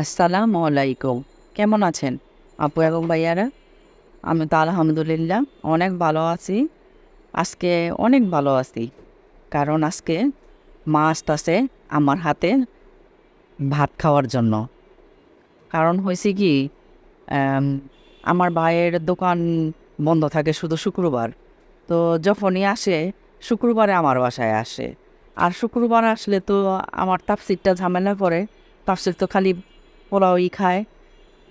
আসসালামু আলাইকুম। কেমন আছেন? আপু এবং ভাইয়ারা? আমি তো আলহামদুলিল্লাহ অনেক ভালো আছি। আজকে অনেক ভালো আছি। কারণ আজকে মা আসতেছে আমার হাতে ভাত খাওয়ার জন্য। কারণ হয়েছে কি আমার ভাইয়ের দোকান বন্ধ থাকে শুধু শুক্রবার। তো যখনই আসে, শুক্রবারে আমার বাসায় আসে। আর শুক্রবার আসলে তো আমার তাপসিরটা ঝামেলা করে। তাপসির তো খালি পোলাওই খায়।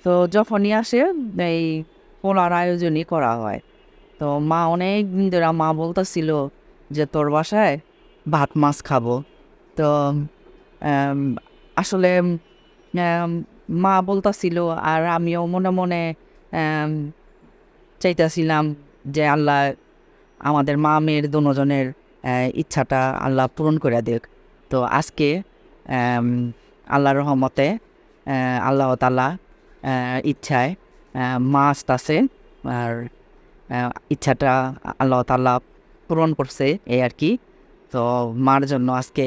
তো যখনই আসে এই পোলার আয়োজনই করা হয়। তো মা অনেক দিন ধরে মা বলতেছিল যে তোর বাসায় ভাত মাছ খাব। তো আসলে মা বলতাছিল আর আমিও মনে মনে চাইতাছিলাম যে আল্লাহ আমাদের মা মেয়ের দুজনের ইচ্ছাটা আল্লাহ পূরণ করে দেখ তো আজকে আম, আল্লাহর রহমতে আল্লাহ তালা ইচ্ছায় আহ, মা আসতেছে আর ইচ্ছাটা আল্লাহ তালা পূরণ করছে এই আর কি। তো মার জন্য আজকে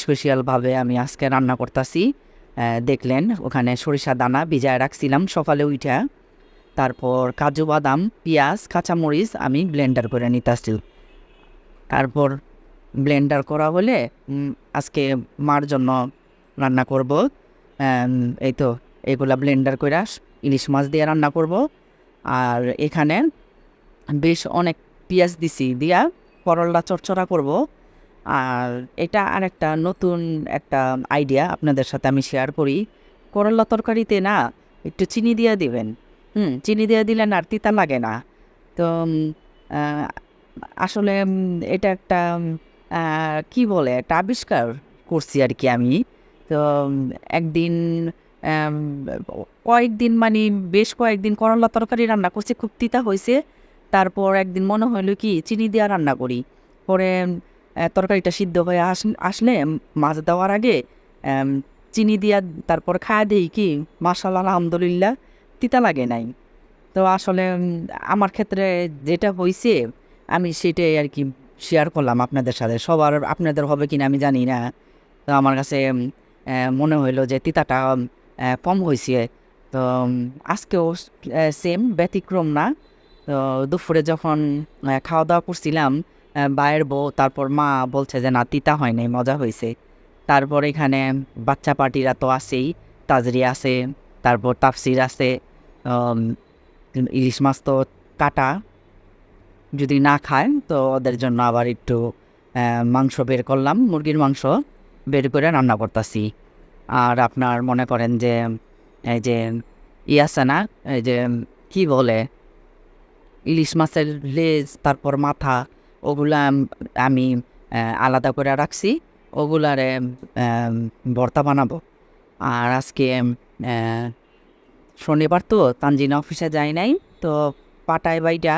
স্পেশালভাবে আমি আজকে রান্না করতেছি। দেখলেন ওখানে সরিষা দানা ভিজায় রাখছিলাম সকালে উঠা তারপর কাজু বাদাম পেঁয়াজ কাঁচামরিচ আমি ব্লেন্ডার করে নিতেছি। তারপর ব্লেন্ডার করা হলে আজকে মার জন্য রান্না করব। এই তো, এগুলা ব্লেন্ডার করে ইলিশ মাছ দিয়ে রান্না করব। আর এখানে বেশ অনেক পেঁয়াজ দিছি দিয়া করলা চচ্চড়া করব। আর এটা আর একটা নতুন একটা আইডিয়া আপনাদের সাথে আমি শেয়ার করি। করলা তরকারিতে না একটু চিনি দিয়ে দিবেন। হুম, চিনি দিয়ে দিলে আর তিতা লাগে না। তো আসলে এটা একটা কি বলে, একটা আবিষ্কার করছি আর কি আমি। তো একদিন কয়েকদিন মানে বেশ কয়েকদিন করলা তরকারি রান্না করছি, খুব তিতা হয়েছে তারপর একদিন মনে হলো কি, চিনি দিয়ে রান্না করি। পরে তরকারিটা সিদ্ধ হয়ে আস, আসলে মাছ দেওয়ার আগে চিনি দিয়া তারপর খাওয়া দিই কি মাসাল আলহামদুলিল্লাহ, তিতা লাগে নাই। তো আসলে আমার ক্ষেত্রে যেটা হয়েছে আমি সেটাই আর কি শেয়ার করলাম আপনাদের সাথে। সবার, আপনাদের হবে কিনা আমি জানি না। তো আমার কাছে মনে হইল যে তিতাটা কম হয়েছে তো আজকেও সেম ব্যতিক্রম না। তো, দুপুরে যখন খাওয়া দাওয়া করছিলাম বায়ের বউ, তারপর মা বলছে যে, না, তিতা হয় নাই, মজা হয়েছে তারপর এখানে বাচ্চা পার্টিরা তো আছেই, তাজরি আছে, তারপর তাফসির আছে ইলিশ মাছ তো কাটা। যদি না খায়, তো ওদের জন্য আবার একটু মাংস বের করলাম, মুরগির মাংস। বের করে রান্না করতেছি। আর আপনার মনে করেন যে, এই যে ই আছে না এই যে কি বলে, ইলিশ মাছের লেজ, তারপর মাথা, ওগুলা আমি আলাদা করে রাখছি, ওগুলারে ভর্তা বানাবো। আর আজকে শনিবার তো, তানজিনা অফিসে যাই নাই, তো পাটায় বাইটা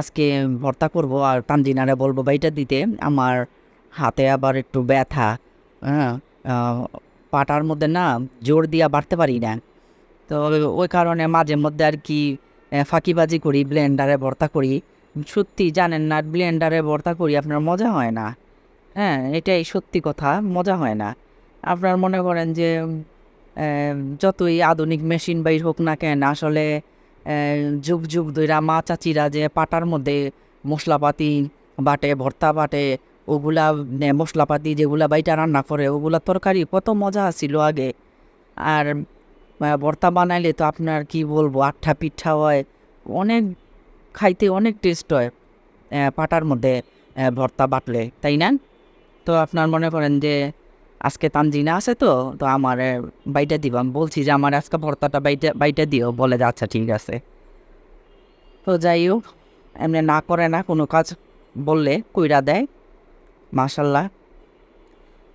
আজকে ভর্তা করব, আর তানজিনারে বলব বাইটা দিতে, আমার হাতে আবার একটু ব্যথা। হ্যাঁ পাটার মধ্যে না জোর দিয়া বাড়তে পারি না। তো ওই কারণে মাঝে মধ্যে আর কি ফাঁকিবাজি করি ব্লেন্ডারে ভর্তা করি। সত্যি জানেন না ব্লেন্ডারে ভর্তা করি আপনার মজা হয় না। হ্যাঁ এটাই সত্যি কথা, মজা হয় না। আপনার মনে করেন যে যতই আধুনিক মেশিন বাইর হোক না কেন, আসলে যুগ যুগ ধইরা মা চাচিরা যে পাটার মধ্যে মশলাপাতি বাটে, ভর্তা বাটে ওগুলা মশলাপাতি যেগুলা বাইটা রান্না করে, ওগুলা তরকারি কত মজা ছিল আগে। আর ভর্তা বানাইলে তো আপনার কি বলব, আঠা পিঠা হয়, অনেক খাইতে অনেক টেস্ট হয় পাটার মধ্যে ভর্তা বাটলে, তাই না? তো আপনার মনে করেন যে আজকে তানজিনা আছে তো তো আমার বাইটা দিব। আমি বলছি যে আমার আজকে ভর্তাটা বাইটা বাইটা দিও, বলে যে আচ্ছা ঠিক আছে। তো যাই হোক, এমনি না করে না কোনো কাজ বললে কইরা দেয়। মাশাল্লাহ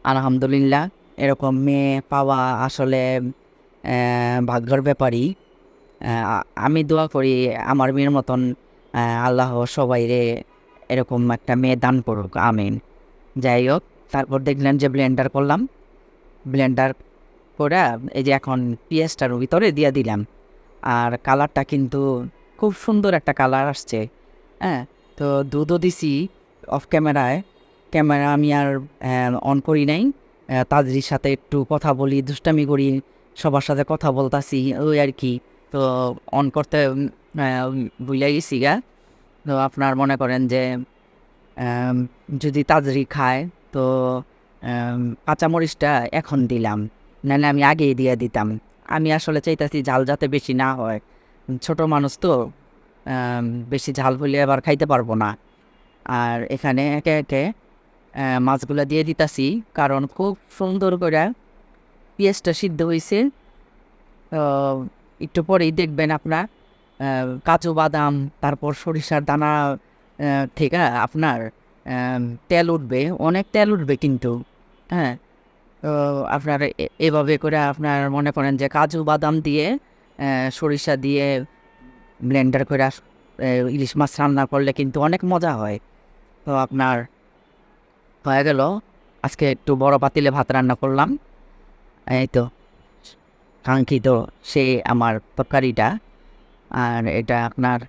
আলহামদুলিল্লাহ, এরকম মেয়ে পাওয়া আসলে ভাগ্যর ব্যাপারই। আমি দোয়া করি আমার মেয়ের মতন আল্লাহ সবাইরে এরকম একটা মেয়ে দান করুক, আমিন। যাই হোক, তারপর দেখলেন যে ব্লেন্ডার করলাম। ব্লেন্ডার করে এই যে এখন পেঁয়াজটার ভিতরে দিয়ে দিলাম। আর কালারটা কিন্তু খুব সুন্দর একটা কালার আসছে হ্যাঁ? তো দুধও দিছি অফ ক্যামেরায় ক্যামেরা আমি আর অন করি নাই। তাজরির সাথে একটু কথা বলি, দুষ্টামি করি, সবার সাথে কথা বলতাছি, ওই আর কি। তো অন করতে ভুলে গেছি গা। তো আপনার মনে করেন যে যদি তাজরি খায়, তো কাঁচামরিচটা এখন দিলাম। নাহলে আমি আগেই দিয়ে দিতাম। আমি আসলে চাইতাছি ঝাল যাতে বেশি না হয়। ছোট মানুষ তো বেশি ঝাল হলে আবার খাইতে পারব না। আর এখানে একে একে মাছগুলো দিয়ে দিতাছি, কারণ খুব সুন্দর করে পেঁয়াজটা সিদ্ধ হয়েছে একটু পরেই দেখবেন আপনার কাজু বাদাম, তারপর সরিষার দানা থেকে আপনার তেল উঠবে, অনেক তেল উঠবে কিন্তু হ্যাঁ। আপনার এভাবে করে আপনার মনে করেন যে কাজু বাদাম দিয়ে সরিষা দিয়ে ব্লেন্ডার করে ইলিশ মাছ রান্না করলে কিন্তু অনেক মজা হয়। তো আপনার হয়ে গেল। আজকে একটু বড় পাতিলে ভাত রান্না করলাম। এই তো, কাঙ্ক্ষিত সে আমার তরকারিটা। আর এটা আপনার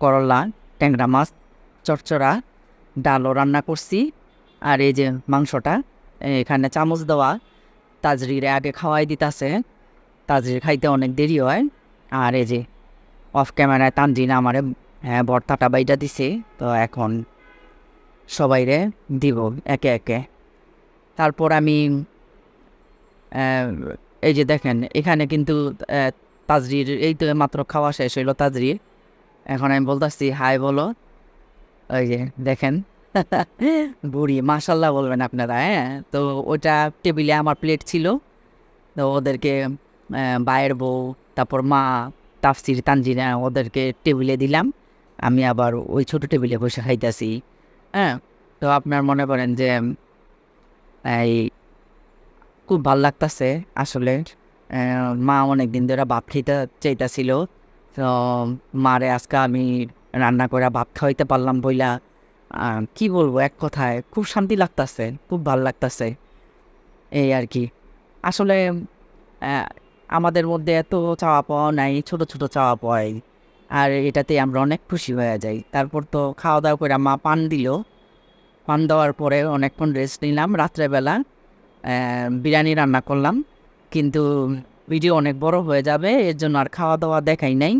করলা, ট্যাংরা মাছ চচ্চড়া ডালও রান্না করছি। আর এই যে মাংসটা, এখানে চামচ দেওয়া। তাজরিরে আগে খাওয়াই দিতাছে। তাজরির খাইতে অনেক দেরি হয়। আর এই যে অফ ক্যামেরায় তানজিন আমারে হ্যাঁ ভর্তাটা বাইটা দিছে। তো এখন সবাইরে দিব একে একে। তারপর আমি এই যে দেখেন, এখানে কিন্তু তাজরির, এই তো মাত্র খাওয়া শেষ হইল তাজরির এখন আমি বলতেছি, হাই, বলো। ওই যে, দেখেন। বুড়ি মাসাল্লাহ বলবেন আপনারা হ্যাঁ? তো ওটা টেবিলে আমার প্লেট ছিল। তো ওদেরকে বায়ের বউ, তারপর মা, তাফসির তানজিনা ওদেরকে টেবিলে দিলাম। আমি আবার ওই ছোট টেবিলে বসে খাইতেছি। হ্যাঁ তো আপনার মনে করেন যে, এই খুব ভালো লাগতাছে আসলে। মা অনেক দিন ধরে ভাত খাইতে চাইতাছিল। তো মারে আজকে আমি রান্না করে ভাত খাওয়াইতে পারলাম বইলা। কি বলব এক কথায়, খুব শান্তি লাগতাছে, খুব ভালো লাগতাছে। এই আর কি। আসলে আমাদের মধ্যে এত চাওয়া পাওয়া নাই, ছোট ছোট চাওয়া পাওয়াই। আর এটাতে আমরা অনেক খুশি হয়ে যাই। তারপর তো খাওয়া দাওয়া করে মা পান দিল। পান দেওয়ার পরে অনেকক্ষণ রেস্ট নিলাম। রাত্রেবেলা বিরিয়ানি রান্না করলাম। কিন্তু ভিডিও অনেক বড় হয়ে যাবে, এর জন্য আর খাওয়া দাওয়া দেখাই নাই।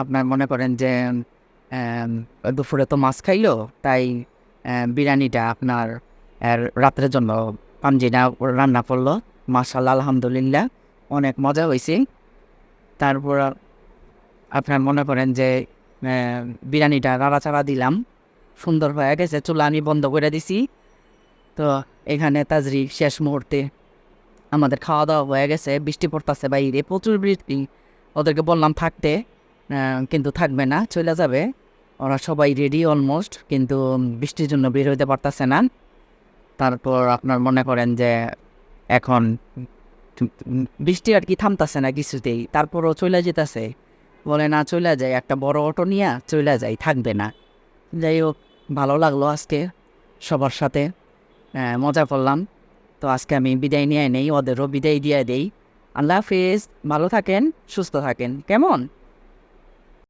আপনার মনে করেন যে দুপুরে তো মাছ খাইলো, তাই বিরিয়ানিটা আপনার রাত্রের জন্য পাঞ্জিনা রান্না করল। মাসাল্লাহ আলহামদুলিল্লাহ, অনেক মজা হয়েছে তারপর আপনার মনে করেন যে বিরিয়ানিটা নাড়াচাড়া দিলাম, সুন্দর হয়ে গেছে, চুলা আমি বন্ধ করে দিছি। তো এখানে তাজরি শেষ মুহূর্তে আমাদের খাওয়া দাওয়া হয়ে গেছে, বৃষ্টি পড়তেছে বাইরে, প্রচুর বৃষ্টি। ওদেরকে বললাম থাকতে কিন্তু থাকবে না, চলে যাবে। ওরা সবাই রেডি অলমোস্ট কিন্তু বৃষ্টির জন্য বের হইতে পারতেছে না। তারপর আপনার মনে করেন যে, এখন বৃষ্টি আর কি থামতাছে না কিছুতেই, তারপরও চলে যেতেছে। বলে না চলে যায় একটা বড় অটো নিয়ে চলে যাই থাকবে না। যাই হোক ভালো লাগল আজকে সবার সাথে। আহ, মজা করলাম। তো আজকে আমি বিদায় নিয়ে নেই ওদেরও বিদায় দিয়ে দেই। আল্লাহ হাফিজ ভালো থাকেন সুস্থ থাকেন। কেমন?